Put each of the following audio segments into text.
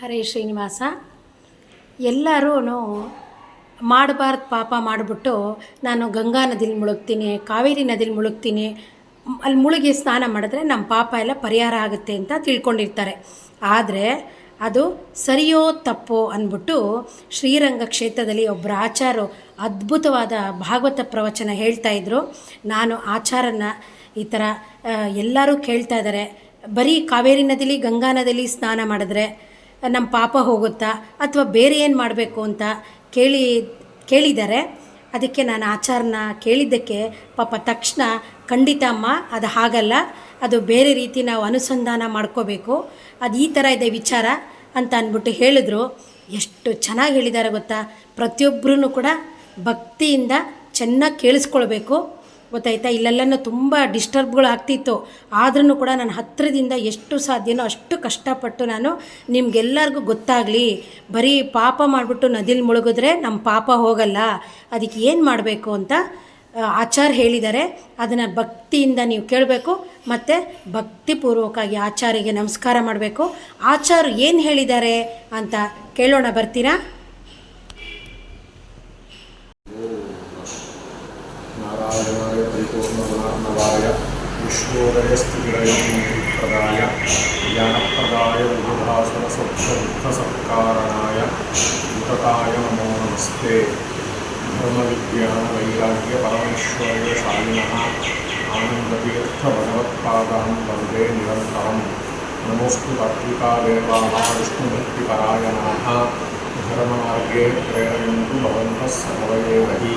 ಹರೇ ಶ್ರೀನಿವಾಸ. ಎಲ್ಲರೂ ಮಾಡಬಾರ್ದು ಪಾಪ ಮಾಡಿಬಿಟ್ಟು ನಾನು ಗಂಗಾ ನದಿಲಿ ಮುಳುಗ್ತೀನಿ, ಕಾವೇರಿ ನದಿಲಿ ಮುಳುಗ್ತೀನಿ, ಅಲ್ಲಿ ಮುಳುಗಿ ಸ್ನಾನ ಮಾಡಿದ್ರೆ ನಮ್ಮ ಪಾಪ ಎಲ್ಲ ಪರಿಹಾರ ಆಗುತ್ತೆ ಅಂತ ತಿಳ್ಕೊಂಡಿರ್ತಾರೆ. ಆದರೆ ಅದು ಸರಿಯೋ ತಪ್ಪೋ ಅಂದ್ಬಿಟ್ಟು ಶ್ರೀರಂಗ ಕ್ಷೇತ್ರದಲ್ಲಿ ಒಬ್ಬರು ಆಚಾರು ಅದ್ಭುತವಾದ ಭಾಗವತ ಪ್ರವಚನ ಹೇಳ್ತಾ ಇದ್ದರು ನಾನು ಆಚಾರನ ಈ ಥರ ಎಲ್ಲರೂ ಕೇಳ್ತಾ ಇದ್ದಾರೆ. ಬರೀ ಕಾವೇರಿ ನದಿಲಿ, ಗಂಗಾ ನದಿಲಿ ಸ್ನಾನ ಮಾಡಿದ್ರೆ ನಮ್ಮ ಪಾಪ ಹೋಗುತ್ತಾ ಅಥವಾ ಬೇರೆ ಏನು ಮಾಡಬೇಕು ಅಂತ ಕೇಳಿ ಕೇಳಿದ್ದಾರೆ ಅದಕ್ಕೆ ನಾನು ಆಚಾರನ ಕೇಳಿದ್ದಕ್ಕೆ ಪಾಪ ತಕ್ಷಣ ಖಂಡಿತ ಅಮ್ಮ, ಅದು ಹಾಗಲ್ಲ. ಅದು ಬೇರೆ ರೀತಿ ನಾವು ಅನುಸಂಧಾನ ಮಾಡ್ಕೋಬೇಕು. ಅದು ಈ ಥರ ಇದೆ ವಿಚಾರ ಅಂತ ಅಂದ್ಬಿಟ್ಟು ಹೇಳಿದ್ರು. ಎಷ್ಟು ಚೆನ್ನಾಗಿ ಹೇಳಿದ್ದಾರೆ ಗೊತ್ತಾ? ಪ್ರತಿಯೊಬ್ಬರೂ ಕೂಡ ಭಕ್ತಿಯಿಂದ ಚೆನ್ನಾಗಿ ಕೇಳಿಸ್ಕೊಳ್ಬೇಕು. ಗೊತ್ತಾಯ್ತಾ? ಇಲ್ಲೆಲ್ಲನೂ ತುಂಬ ಡಿಸ್ಟರ್ಬ್ಗಳು ಆಗ್ತಿತ್ತು. ಆದ್ರೂ ಕೂಡ ನಾನು ಹತ್ತಿರದಿಂದ ಎಷ್ಟು ಸಾಧ್ಯನೋ ಅಷ್ಟು ಕಷ್ಟಪಟ್ಟು ನಾನು ನಿಮ್ಗೆಲ್ಲರಿಗೂ ಗೊತ್ತಾಗಲಿ. ಬರೀ ಪಾಪ ಮಾಡಿಬಿಟ್ಟು ನದಿಲಿ ಮುಳುಗಿದ್ರೆ ನಮ್ಮ ಪಾಪ ಹೋಗಲ್ಲ. ಅದಕ್ಕೆ ಏನು ಮಾಡಬೇಕು ಅಂತ ಆಚಾರ್ ಹೇಳಿದ್ದಾರೆ. ಅದನ್ನು ಭಕ್ತಿಯಿಂದ ನೀವು ಕೇಳಬೇಕು. ಮತ್ತು ಭಕ್ತಿಪೂರ್ವಕವಾಗಿ ಆಚಾರಿಗೆ ನಮಸ್ಕಾರ ಮಾಡಬೇಕು. ಆಚಾರ್ ಏನು ಹೇಳಿದ್ದಾರೆ ಅಂತ ಕೇಳೋಣ, ಬರ್ತೀರಾ? नारायणाय परिपूर्णगुणात्मवाय विश्वोदयस्थितिरय प्रदाय ज्ञानप्रदाय विबुधासनसुखदुःखसत्कारणाय युतताय नमो नमस्ते धर्मविज्ञानवैराग्यपरमेश्वरशालिनः आनन्दतीर्थभगवत्पादां वंदे निरन्तरं नमोऽस्तु भक्तिकादेवाः विष्णुभक्तिपरायणाः धर्ममार्गे प्रेरयन्तु भवन्तः सर्वैव हि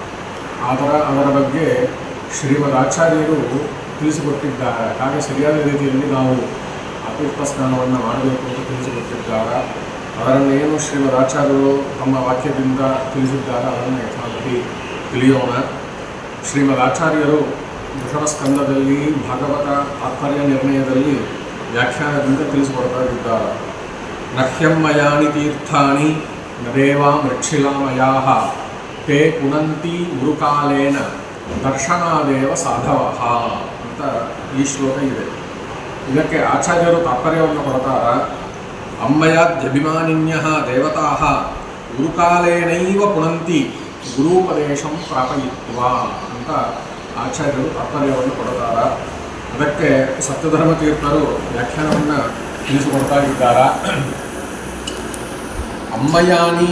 ಆದರೆ ಅದರ ಬಗ್ಗೆ ಶ್ರೀಮದ್ ಆಚಾರ್ಯರು ತಿಳಿಸಿಕೊಟ್ಟಿದ್ದಾರೆ. ಹಾಗೆ ಸರಿಯಾದ ರೀತಿಯಲ್ಲಿ ನಾವು ತೀರ್ಥ ಸ್ನಾನವನ್ನು ಮಾಡಬೇಕು ಅಂತ ತಿಳಿಸಿಕೊಟ್ಟಿದ್ದಾರೆ. ಅದರನ್ನೇನು ಶ್ರೀಮದ್ ಆಚಾರ್ಯರು ತಮ್ಮ ವಾಕ್ಯದಿಂದ ತಿಳಿಸಿದ್ದಾರೆ ಅದನ್ನು ಯಥಾವತಿ ತಿಳಿಯೋಣ. ಶ್ರೀಮದ್ ಆಚಾರ್ಯರು ದಶಮ ಸ್ಕಂದದಲ್ಲಿ ಭಾಗವತ ತಾತ್ಪರ್ಯ ನಿರ್ಣಯದಲ್ಲಿ ವ್ಯಾಖ್ಯಾನದಿಂದ ತಿಳಿಸಿಕೊಡ್ತಾ ಇದ್ದಾರೆ ನಹ್ಯಮ್ಮಯಾನಿ ತೀರ್ಥಾನಿ ನದೇವಾ ಮೃಕ್ಷಿಲಾಮಯಾ ತೇ ಪುನಂತಿ ಗುರುಕಾಲೇನ ದರ್ಶನಾದೇವ ಸಾಧವ ಅಂತ ಈ ಶ್ಲೋಕ ಇದೆ. ಇದಕ್ಕೆ ಆಚಾರ್ಯರು ತಾತ್ಪರ್ಯವನ್ನು ಕೊಡ್ತಾರ. ಅಮ್ಮಯಾದ್ಯಭಿಮಾನಿನ್ಯ ದೇವತಾ ಗುರುಕಾಲೇನೈವ ಪುನಂತಿ ಗುರುಪದೇಶಂ ಪ್ರಾಪಯಿತ್ವ ಅಂತ ಆಚಾರ್ಯರು ತಾತ್ಪರ್ಯವನ್ನು ಕೊಡ್ತಾರ. ಅದಕ್ಕೆ ಸತ್ಯಧರ್ಮ ತೀರ್ಥರು ವ್ಯಾಖ್ಯಾನವನ್ನು ತಿಳಿಸಿಕೊಡ್ತಾ ಇದ್ದಾರ. ಅಮ್ಮಯಾನಿ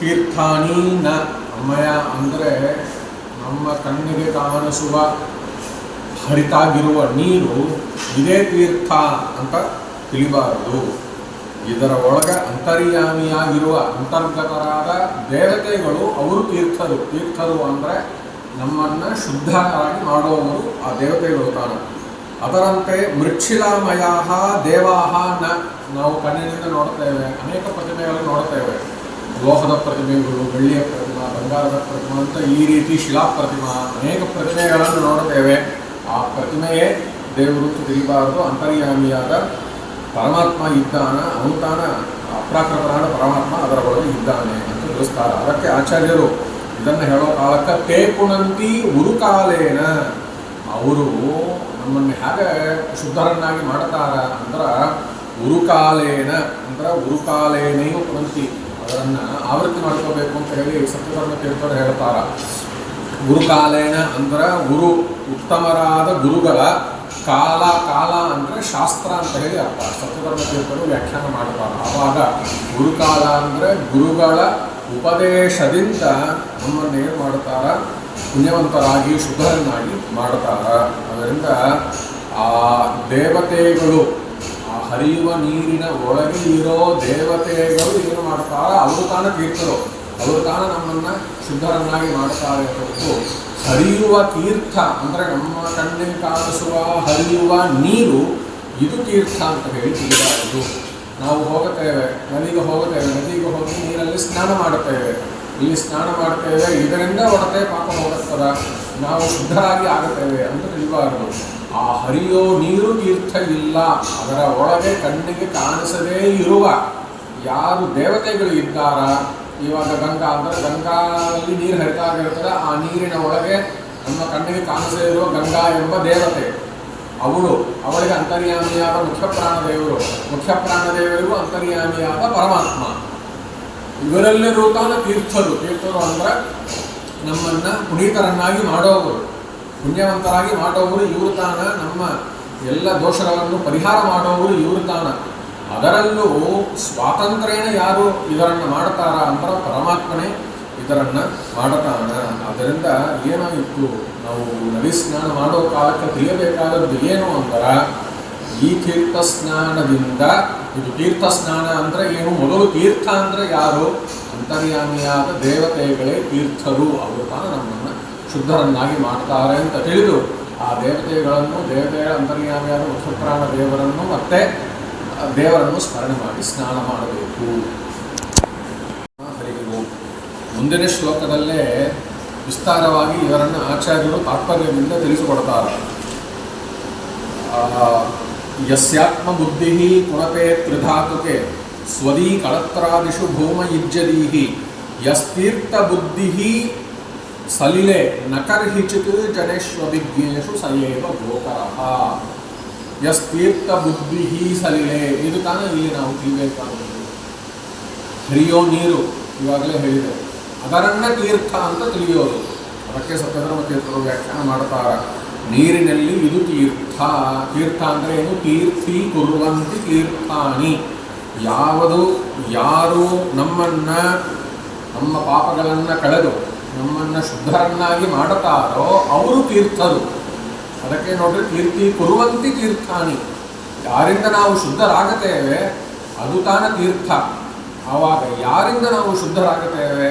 ತೀರ್ಥಾನಿ ನ ಅಮ್ಮಯ ಅಂದರೆ ನಮ್ಮ ಕಣ್ಣಿಗೆ ಕಾಣಿಸುವ ಹರಿತಾಗಿರುವ ನೀರು ಇದೇ ತೀರ್ಥ ಅಂತ ತಿಳಿಬಾರದು. ಇದರ ಒಳಗೆ ಅಂತರ್ಯಾಮಿಯಾಗಿರುವ ಅಂತರ್ಗತರಾದ ದೇವತೆಗಳು ಅವರು ತೀರ್ಥರು. ತೀರ್ಥರು ಅಂದರೆ ನಮ್ಮನ್ನು ಶುದ್ಧರಾಗಿ ಮಾಡುವವರು ಆ ದೇವತೆಗಳು ತಾನು. ಅದರಂತೆ ಮೃಚ್ಛಿಲಾಮಯ ದೇವಾಹ ನ ನಾವು ಕಣ್ಣಿನಿಂದ ನೋಡ್ತೇವೆ ಅನೇಕ ಪ್ರತಿಮೆಗಳನ್ನು ನೋಡ್ತೇವೆ ಲೋಹದ ಪ್ರತಿಮೆಗಳು, ಬೆಳ್ಳಿಯ ಪ್ರತಿಮಾ ಬಂಗಾರದ ಪ್ರತಿಮೆ ಅಂತ ಈ ರೀತಿ ಶಿಲಾ ಪ್ರತಿಮಾ ಅನೇಕ ಪ್ರತಿಮೆಗಳನ್ನು ನೋಡುತ್ತೇವೆ. ಆ ಪ್ರತಿಮೆಯೇ ದೇವರು ತಿಳಿಬಾರದು ಅಂತರ್ಯಾಮಿಯಾದ ಪರಮಾತ್ಮ ಇದ್ದಾನ, ಅನುತಾನ, ಅಪ್ರಾಕೃತನಾದ ಪರಮಾತ್ಮ ಅದರ ಒಳಗೆ ಇದ್ದಾನೆ ಅಂತ ತಿಳಿಸ್ತಾರೆ. ಅದಕ್ಕೆ ಆಚಾರ್ಯರು ಇದನ್ನು ಹೇಳೋ ಕಾಲಕ್ಕೆ ತೇ ಕುಣಂತಿ ಉರುಕಾಲೇನ. ಅವರು ನಮ್ಮನ್ನು ಹೇಗೆ ಶುದ್ಧರನ್ನಾಗಿ ಮಾಡ್ತಾರ ಅಂದ್ರೆ, ಉರುಕಾಲೇನ, ಅಂದ್ರೆ ಉರುಕಾಲೇನೆಯೂ ಪುಣಂತಿ ಅದನ್ನು ಆವೃತ್ತಿ ಮಾಡ್ಕೋಬೇಕು ಅಂತ ಹೇಳಿ ಸತ್ಯಧರ್ಮ ತೀರ್ಥರು ಹೇಳ್ತಾರ. ಗುರುಕಾಲೇನ ಅಂದ್ರೆ ಗುರು ಉತ್ತಮರಾದ ಗುರುಗಳ ಕಾಲ ಕಾಲ ಅಂದರೆ ಶಾಸ್ತ್ರ ಅಂತ ಹೇಳಿ ಅರ್ಥ. ಸತ್ಯಧರ್ಮ ತೀರ್ಥರು ವ್ಯಾಖ್ಯಾನ ಮಾಡ್ತಾರೆ. ಆವಾಗ ಗುರುಕಾಲ ಅಂದರೆ ಗುರುಗಳ ಉಪದೇಶದಿಂದ ನಮ್ಮನ್ನು ಏನು ಮಾಡ್ತಾರ? ಪುಣ್ಯವಂತರಾಗಿ ಶುಭರನ್ನಾಗಿ ಮಾಡ್ತಾರ. ಅದರಿಂದ ಆ ದೇವತೆಗಳು ಹರಿಯುವ ನೀರಿನ ಒಳಗೆ ಇರೋ ದೇವತೆಗಳು ಏನು ಮಾಡ್ತಾರೆ. ಅವರು ತಾನ ತೀರ್ಥರು ಅವರು ತಾನ ನಮ್ಮನ್ನು ಶುದ್ಧರನ್ನಾಗಿ ಮಾಡ್ತಾರೆ ಹೊರತು ಹರಿಯುವ ತೀರ್ಥ ಅಂದರೆ ನಮ್ಮ ಕಣ್ಣಿಗೆ ಕಾಣಿಸುವ ಹರಿಯುವ ನೀರು ಇದು ತೀರ್ಥ ಅಂತ ಹೇಳಿ ನಾವು ಹೋಗುತ್ತೇವೆ, ನದಿಗೆ ಹೋಗುತ್ತೇವೆ, ನದಿಗೆ ಹೋಗಿ ನೀರಲ್ಲಿ ಸ್ನಾನ ಮಾಡುತ್ತೇವೆ. ಇಲ್ಲಿ ಸ್ನಾನ ಮಾಡ್ತೇವೆ ಇದರಿಂದ ಹೊರತೆ ಪಾಪ ಹೋಗುತ್ತದ. ನಾವು ಶುದ್ಧರಾಗಿ ಆಗುತ್ತೇವೆ ಅಂತ ತಿಳಿಬಾರದು. ಆ ಹರಿಯೋ ನೀರು ತೀರ್ಥ ಇಲ್ಲ ಅದರ ಒಳಗೆ ಕಣ್ಣಿಗೆ ಕಾಣಿಸದೇ ಇರುವ ಯಾರು ದೇವತೆಗಳು ಇದ್ದಾರ? ಇವಾಗ ಗಂಗಾ ಅಂದರೆ ಗಂಗಾದಲ್ಲಿ ನೀರು ಹರಿತಾಗಿರ್ತದೆ ಆ ನೀರಿನ ಒಳಗೆ ನಮ್ಮ ಕಣ್ಣಿಗೆ ಕಾಣಿಸದೇ ಇರುವ ಗಂಗಾ ಎಂಬ ದೇವತೆ. ಅವಳು ಅವಳಿಗೆ ಅಂತರ್ಯಾಮಿಯಾದ ಮುಖ್ಯ ಪ್ರಾಣದೇವರು ಮುಖ್ಯ ಪ್ರಾಣದೇವರಿಗೂ ಅಂತರ್ಯಾಮಿಯಾದ ಪರಮಾತ್ಮ. ಇವರಲ್ಲಿರುವ ತೀರ್ಥರು. ತೀರ್ಥರು ಅಂದ್ರೆ ನಮ್ಮನ್ನ ಪುನೀತರನ್ನಾಗಿ ಮಾಡೋವರು ಪುಣ್ಯವಂತರಾಗಿ ಮಾಡೋವರು ಇವರು ತಾನ. ನಮ್ಮ ಎಲ್ಲ ದೋಷಗಳನ್ನು ಪರಿಹಾರ ಮಾಡೋವರು ಇವರು ತಾನ. ಅದರಲ್ಲೂ ಸ್ವಾತಂತ್ರ್ಯನ ಯಾರು ಇದರನ್ನು ಮಾಡ್ತಾರ ಅಂದ್ರೆ ಪರಮಾತ್ಮನೇ ಇದರನ್ನು ಮಾಡತಾನ. ಅದರಿಂದ ಏನಾಯಿತು? ನಾವು ನದಿ ಸ್ನಾನ ಮಾಡೋ ಕಾಲಕ್ಕೆ ತಿಳಿಯಬೇಕಾದದ್ದು ಏನು ಅಂದ್ರೆ, ಈ ತೀರ್ಥ ಸ್ನಾನದಿಂದ ಇದು ತೀರ್ಥ ಸ್ನಾನ ಅಂದ್ರೆ ಏನು? ಮೊದಲು ತೀರ್ಥ ಅಂದ್ರೆ ಯಾರು? ಅಂತರ್ಯಾಮಿಯಾದ ದೇವತೆಗಳೇ ತೀರ್ಥರು. ಅವರು ತಾನು ನಮ್ಮನ್ನು ಶುದ್ಧರನ್ನಾಗಿ ಮಾಡ್ತಾರೆ ಅಂತ ತಿಳಿದು ಆ ದೇವತೆಗಳನ್ನು ದೇವತೆಗಳ ಅಂತರ್ಯಾಮಿಯಾದ ಮುಖ್ಯಪ್ರಾಣ ದೇವರನ್ನು ಮತ್ತೆ ದೇವರನ್ನು ಸ್ಮರಣೆ ಮಾಡಿ ಸ್ನಾನ ಮಾಡಬೇಕು. ಮುಂದಿನ ಶ್ಲೋಕದಲ್ಲೇ ವಿಸ್ತಾರವಾಗಿ ಇವರನ್ನು ಆಚಾರ್ಯರು ತಾತ್ಪರ್ಯದಿಂದ ತಿಳಿಸಿಕೊಡ್ತಾರೆ. ಆ, ಯಸ್ಯಾತ್ಮಬುದ್ಧಿ ಕುಣಪೆ ತ್ರಿಧಾತುಕೆ ಸ್ವದೀ ಕಳತ್ರಾದಿಷು ಭೂಮ ಯುಜ್ಯದೀಹಿ ಯಸ್ತೀರ್ಥ ಬುದ್ಧಿ ಸಲಿಲೆ ನಕರ್ಹಿಚಿತ್ ಜನೇಶ್ವವಿಜ್ಞೇಶು ಸಲೇವ ಗೋಕರಃ ಯಸ್ತೀರ್ಥ ಬುದ್ಧಿ ಸಲಿಲೆ. ಇದು ತಾನೇ ಇಲ್ಲಿ ನಾವು ತಿಳಿಬೇಕಾಗುವುದು ಹರಿಯೋ ನೀರು, ಇವಾಗಲೇ ಹೇಳಿದೆ. ಅದರನ್ನ ತೀರ್ಥ ಅಂತ ತಿಳಿಯೋದು. ಅದಕ್ಕೆ ಸತ್ಯಧರ್ಮ ತೀರ್ಥರು ವ್ಯಾಖ್ಯಾನ ಮಾಡ್ತಾರೆ. ನೀರಿನಲ್ಲಿ ಇದು ತೀರ್ಥ. ತೀರ್ಥ ಅಂದರೆ ಏನು? ತೀರ್ಥಿ ಕುರುವಂತಿ ತೀರ್ಥಾನಿ ಯಾವುದು, ಯಾರು ನಮ್ಮನ್ನು, ನಮ್ಮ ಪಾಪಗಳನ್ನು ಕಳೆದು ನಮ್ಮನ್ನ ಶುದ್ಧರನ್ನಾಗಿ ಮಾಡುತ್ತಾರೋ ಅವರು ತೀರ್ಥರು. ಅದಕ್ಕೆ ನೋಡ್ರಿ, ಕೀರ್ತಿ ಕುರುವಂತಿ ತೀರ್ಥಾನಿ. ಯಾರಿಂದ ನಾವು ಶುದ್ಧರಾಗುತ್ತೇವೆ, ಅದು ತಾನ ತೀರ್ಥ. ಆವಾಗ ಯಾರಿಂದ ನಾವು ಶುದ್ಧರಾಗುತ್ತೇವೆ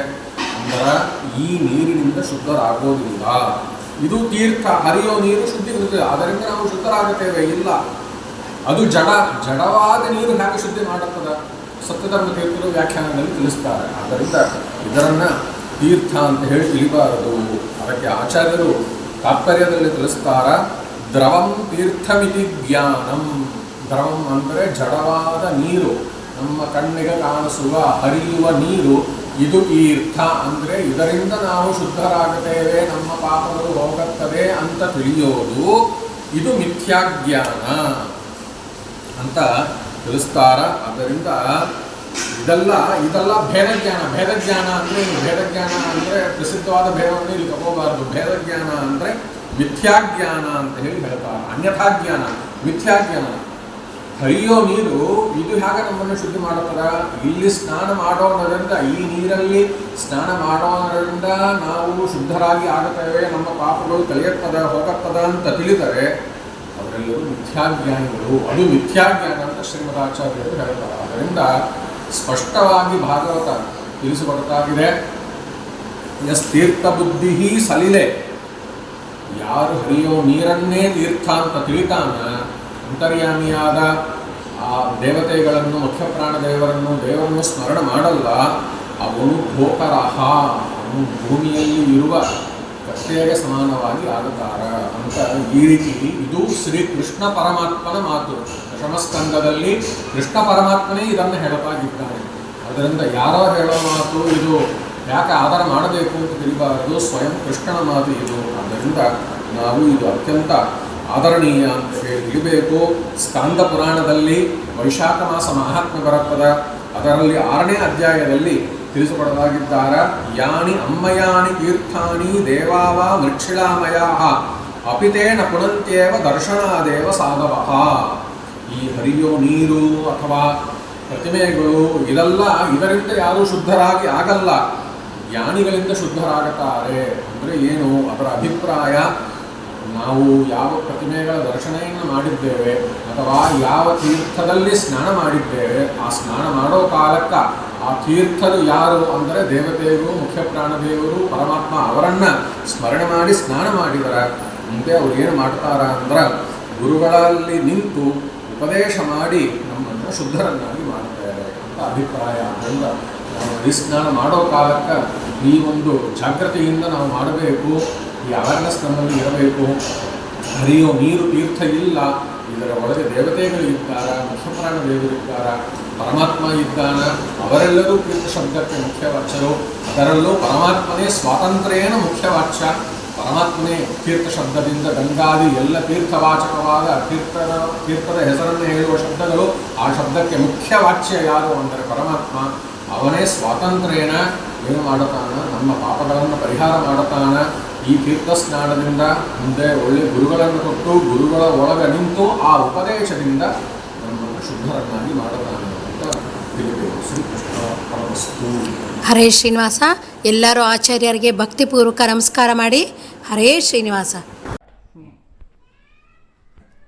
ಅಂದ್ರೆ ಈ ನೀರಿನಿಂದ ಶುದ್ಧರಾಗೋದಿಲ್ಲ. ಇದು ತೀರ್ಥ, ಹರಿಯೋ ನೀರು ಶುದ್ಧಿ ಇರುತ್ತದೆ, ಅದರಿಂದ ನಾವು ಶುದ್ಧರಾಗುತ್ತೇವೆ, ಇಲ್ಲ. ಅದು ಜಡ, ಜಡವಾದ ನೀರು ಹೇಗೆ ಶುದ್ಧಿ ಮಾಡುತ್ತದೆ? ಸತ್ಯಧರ್ಮ ತೀರ್ಥರು ವ್ಯಾಖ್ಯಾನದಲ್ಲಿ ತಿಳಿಸ್ತಾರೆ. ಆದ್ದರಿಂದ ಇದರನ್ನ ತೀರ್ಥ ಅಂತ ಹೇಳಿ ತಿಳಿಬಾರದು. ಅದಕ್ಕೆ ಆಚಾರ್ಯರು ತಾತ್ಪರ್ಯದಲ್ಲಿ ತಿಳಿಸ್ತಾರ, ದ್ರವಂ ತೀರ್ಥಮಿತಿ ಜ್ಞಾನಂ. ದ್ರವಂ ಅಂದರೆ ಜಡವಾದ ನೀರು. ನಮ್ಮ ಕಣ್ಣಿಗೆ ಕಾಣಿಸುವ, ಹರಿಯುವ ನೀರು. ಇದು ತೀರ್ಥ ಅಂದರೆ ಇದರಿಂದ ನಾವು ಶುದ್ಧರಾಗುತ್ತೇವೆ ನಮ್ಮ ಪಾಪಗಳು ಹೋಗುತ್ತದೆ ಅಂತ ತಿಳಿಯೋದು. ಇದು ಮಿಥ್ಯಾಜ್ಞಾನ ಅಂತ ತಿಳಿಸ್ತಾರ. ಆದ್ದರಿಂದ ಇದೆಲ್ಲ ಇದೆಲ್ಲ ಭೇದಜ್ಞಾನ ಭೇದಜ್ಞಾನ ಅಂದರೆ ಭೇದಜ್ಞಾನ ಅಂದರೆ ಪ್ರಸಿದ್ಧವಾದ ಭೇದವನ್ನು ಇಲ್ಲಿ ತಗೋಬಾರದು. ಭೇದಜ್ಞಾನ ಅಂದರೆ ಮಿಥ್ಯಾಜ್ಞಾನ ಅಂತ ಹೇಳಿ ಹೇಳ್ತಾರೆ. ಅನ್ಯಥಾಜ್ಞಾನ ಮಿಥ್ಯಾಜ್ಞಾನ ಹರಿಯೋ ನೀರು, ಇದು ಹೇಗೆ ನಮ್ಮನ್ನು ಶುದ್ಧಿ ಮಾಡುತ್ತದ? ಇಲ್ಲಿ ಸ್ನಾನ ಮಾಡೋದರಿಂದ ಈ ನೀರಲ್ಲಿ ಸ್ನಾನ ಮಾಡೋದರಿಂದ ನಾವು ಶುದ್ಧರಾಗಿ ಆಗುತ್ತೇವೆ, ನಮ್ಮ ಪಾಪಗಳು ಕಲಿಯುತ್ತದೆ ಹೋಗುತ್ತದ ಅಂತ ತಿಳಿದರೆ ಅವರೆಲ್ಲರೂ ಮಿಥ್ಯಾಜ್ಞಾನಿಗಳು ಅದು ಮಿಥ್ಯಾಜ್ಞಾನ ಅಂತ ಶ್ರೀಮದಾಚಾರ್ಯರು ಹೇಳ್ತಾರೆ. ಅದರಿಂದ ಸ್ಪಷ್ಟವಾಗಿ ಭಾಗವತ ತಿಳಿಸಿಕೊಡ್ತಾಗಿದೆ ಎಸ್ ತೀರ್ಥ ಬುದ್ಧಿ ಸಲಿಲೆ. ಯಾರು ಹರಿಯೋ ನೀರನ್ನೇ ತೀರ್ಥ ಅಂತ ತಿಳಿತಾನ ಅಂತರ್ಯಾಮಿಯಾದ ಆ ದೇವತೆಗಳನ್ನು ಮುಖ್ಯ ಪ್ರಾಣ ದೇವರನ್ನು ದೇವರನ್ನು ಸ್ಮರಣೆ ಮಾಡಲ್ಲ. ಅವನು ಭೋಕರಹ ಅವನು ಭೂಮಿಯಲ್ಲಿ ಇರುವ ಕತ್ತೆಗೆ ಸಮಾನವಾಗಿ ಆಗುತ್ತಾರ. ಅಂತ ಈ ರೀತಿ ಇದು ಶ್ರೀ ಕೃಷ್ಣ ಪರಮಾತ್ಮನ ಮಾತು. ದಶಮಸ್ಕಂದದಲ್ಲಿ ಕೃಷ್ಣ ಪರಮಾತ್ಮನೇ ಇದನ್ನು ಹೇಳಲಾಗಿದ್ದಾನೆ ಅದರಿಂದ ಯಾರೋ ಹೇಳೋ ಮಾತು ಇದು ಯಾಕೆ ಆಧಾರ ಮಾಡಬೇಕು ಅಂತ ತಿಳಿಬಾರದು, ಸ್ವಯಂ ಕೃಷ್ಣನ ಮಾತು ಇದು. ಆದ್ದರಿಂದ ನಾವು ಇದು ಅತ್ಯಂತ ಆದರಣೀಯ ಅಂತ ಹೇಳಿ ಸ್ಕಂದ ಸ್ಕಾಂದ ಪುರಾಣದಲ್ಲಿ ವೈಶಾಖ ಮಾಸ ಮಹಾತ್ಮ ಬರುತ್ತದೆ. ಅದರಲ್ಲಿ ಆರನೇ ಅಧ್ಯಾಯದಲ್ಲಿ ತಿಳಿಸಿಕೊಡಲಾಗಿದ್ದಾರ ಯಾನಿ ಅಮ್ಮಯಾನಿ ತೀರ್ಥಾನಿ ದೇವಾವ ಮೃಕ್ಷಿಳಾಮಯ ಅಪಿತೇನ ಪುನಂತ್ಯೇವ ದರ್ಶನಾದೇವ ಸಾಧವ. ಈ ಹರಿಯೋ ನೀರು ಅಥವಾ ಪ್ರತಿಮೆಗಳು ಇದೆಲ್ಲ ಇದರಿಂದ ಯಾರೂ ಶುದ್ಧರಾಗಿ ಆಗಲ್ಲ. ಜ್ಞಾನಿಗಳಿಂದ ಶುದ್ಧರಾಗುತ್ತಾರೆ. ಅಂದರೆ ಏನು? ಅದರ ಅಭಿಪ್ರಾಯ, ನಾವು ಯಾವ ಪ್ರತಿಮೆಗಳ ದರ್ಶನೆಯನ್ನು ಮಾಡಿದ್ದೇವೆ ಅಥವಾ ಯಾವ ತೀರ್ಥದಲ್ಲಿ ಸ್ನಾನ ಮಾಡಿದ್ದೇವೆ, ಆ ಸ್ನಾನ ಮಾಡೋ ಕಾಲಕ್ಕ ಆ ತೀರ್ಥರು ಯಾರು ಅಂದರೆ ದೇವತೆಯರು, ಮುಖ್ಯ ಪ್ರಾಣದೇವರು, ಪರಮಾತ್ಮ ಅವರನ್ನ ಸ್ಮರಣೆ ಮಾಡಿ, ಸ್ನಾನ ಮಾಡಿದರ ಮುಂದೆ ಅವ್ರು ಏನು ಮಾಡ್ತಾರ ಅಂದ್ರೆ ಗುರುಗಳಲ್ಲಿ ನಿಂತು ಉಪದೇಶ ಮಾಡಿ ನಮ್ಮನ್ನು ಶುದ್ಧರನ್ನಾಗಿ ಮಾಡ್ತಾರೆ ಅಂತ ಅಭಿಪ್ರಾಯ. ಅದರಿಂದ ನಾವು ಸ್ನಾನ ಮಾಡೋ ಕಾಲಕ್ಕೆ ಈ ಒಂದು ಜಾಗ್ರತೆಯಿಂದ ನಾವು ಮಾಡಬೇಕು, ಈ ಅವೇರ್ನೆಸ್ ನಮ್ಮಲ್ಲಿ ಇರಬೇಕು. ಹರಿಯೋ ನೀರು ತೀರ್ಥ ಇಲ್ಲ, ಇದರ ಒಳಗೆ ದೇವತೆಗಳು ಇದ್ದಾರ ಮುಖ್ಯಪ್ರಾಣ ಇರ್ತಾರ, ಪರಮಾತ್ಮ ಇದ್ದಾನ ಅವರೆಲ್ಲರೂ ತೀರ್ಥ ಶಬ್ದಕ್ಕೆ ಮುಖ್ಯವಾಚ್ಯರು. ಅದರಲ್ಲೂ ಪರಮಾತ್ಮನೇ ಸ್ವಾತಂತ್ರ್ಯೇನ ಮುಖ್ಯವಾಚ್ಯ. ಪರಮಾತ್ಮನೇ ತೀರ್ಥ ಶಬ್ದದಿಂದ ಗಂಗಾದಿ ಎಲ್ಲ ತೀರ್ಥವಾಚಕವಾದ ತೀರ್ಥದ ತೀರ್ಥದ ಹೆಸರನ್ನು ಹೇಳುವ ಶಬ್ದಗಳು ಆ ಶಬ್ದಕ್ಕೆ ಮುಖ್ಯವಾಚ್ಯ ಯಾರು ಅಂದರೆ ಪರಮಾತ್ಮ. ಅವನೇ ಸ್ವಾತಂತ್ರ್ಯೇನ ಏನು ಮಾಡುತ್ತಾನ? ನಮ್ಮ ಪಾಪಗಳನ್ನು ಪರಿಹಾರ ಮಾಡುತ್ತಾನ? ಈ ತೀರ್ಥ ಸ್ನಾನದಿಂದ ಮುಂದೆ ಒಳ್ಳೆ ಗುರುಗಳನ್ನು ಕೊಟ್ಟು ಗುರುಗಳ ಒಳಗೆ ನಿಂತು ಆ ಉಪದೇಶದಿಂದ ನಮ್ಮನ್ನು ಶುದ್ಧರನ್ನಾಗಿ ಮಾಡುತ್ತಾನೆ. ಹರೇ ಶ್ರೀನಿವಾಸ, ಎಲ್ಲರೂ ಆಚಾರ್ಯರಿಗೆ ಭಕ್ತಿಪೂರ್ವಕ ನಮಸ್ಕಾರ ಮಾಡಿ. ಹರೇ ಶ್ರೀನಿವಾಸ.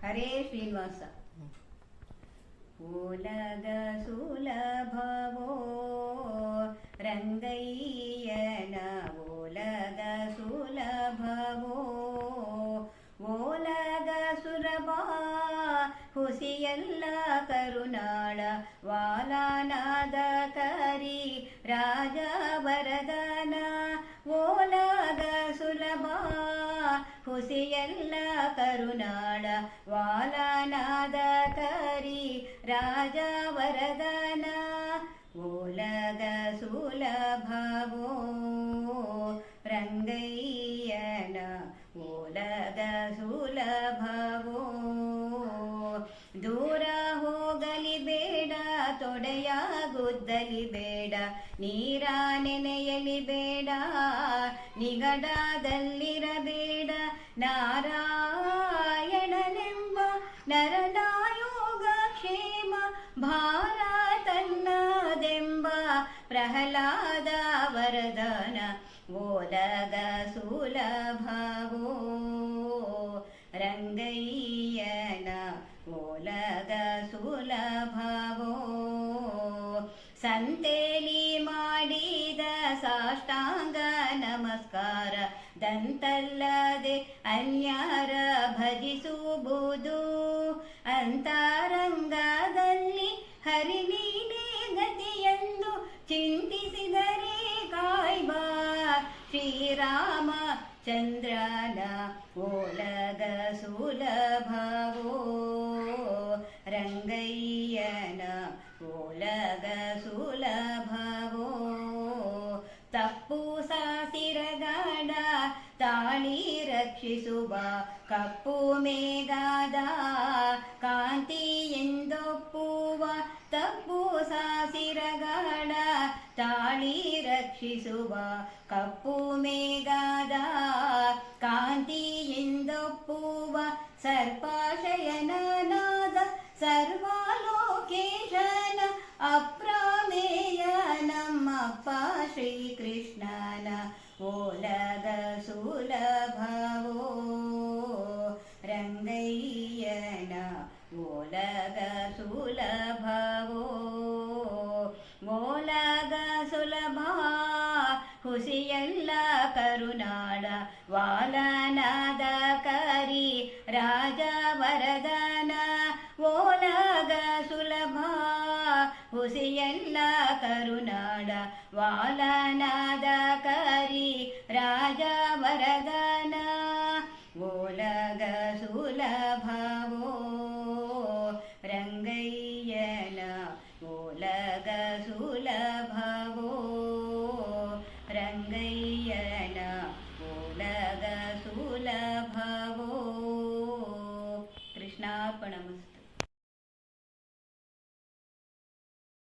ಹರೇ ಶ್ರೀನಿವಾಸ. ಓಲಗ ಸುಲಭವೋ ರಂಗಯ್ಯನ ಓಲಗ ಸುಲಭವೋ ಓಲಗ ಸುಲಭ, ಹುಸಿಯಲ್ಲ ಕರುನಾಳ ವಾಲಾನಾದ രാജാ ಪ್ರಹ್ಲಾದ ವರದನ ಓಲಗ ಸುಲಭವೋ. ರಂಗಯ್ಯನ ಓಲಗ ಸುಲಭವೋ. ಸಂತೇಲಿ ಮಾಡಿದ ಸಾಷ್ಟಾಂಗ ನಮಸ್ಕಾರ ದಂತಲ್ಲದೆ ಅನ್ಯಾರ ಭಜಿಸುವುದು. ಅಂತರಂಗದಲ್ಲಿ ಹರಿ ನೀನೇ ಗತಿಯೆಂದು ಚಿಂತಿಸಿದರೆ ಕಾಯ್ಬಾ. ಶ್ರೀರಾಮ ಚಂದ್ರನ ಓಲದ ಸುಲಭವೋ. ರಂಗಯ್ಯನ ಓಲಗ ಸುಲಭವೋ. ತಪ್ಪು ಸಾಸಿರಗಾಡ ತಾಳಿ ರಕ್ಷಿಸುವ ಕಪ್ಪು ಮೇಘಾದ ಕಾಂತಿ ತಾಳಿ ರಕ್ಷಿಸುವ ಕಪ್ಪು ಮೇಘಾದ ಕಾಂತಿ ಎಂದೊಪ್ಪುವ ಸರ್ಪಾಶಯನನಾದ ಸರ್ವಲೋಕೇಶನ ಅಪ್ರಮೇಯ ನಮ್ಮಪ್ಪ ಶ್ರೀಕೃಷ್ಣನ ಓಲಗ ಸುಲಭವೋ ಕರುನಾಡ ವಾಲನಾದ ಕರಿ ರಾಜ ವರದನ ಓಲಗ ಸುಲಭ ಹುಸಿಯಲ್ಲ ಕರುನಾಡ ವಾಲನಾದ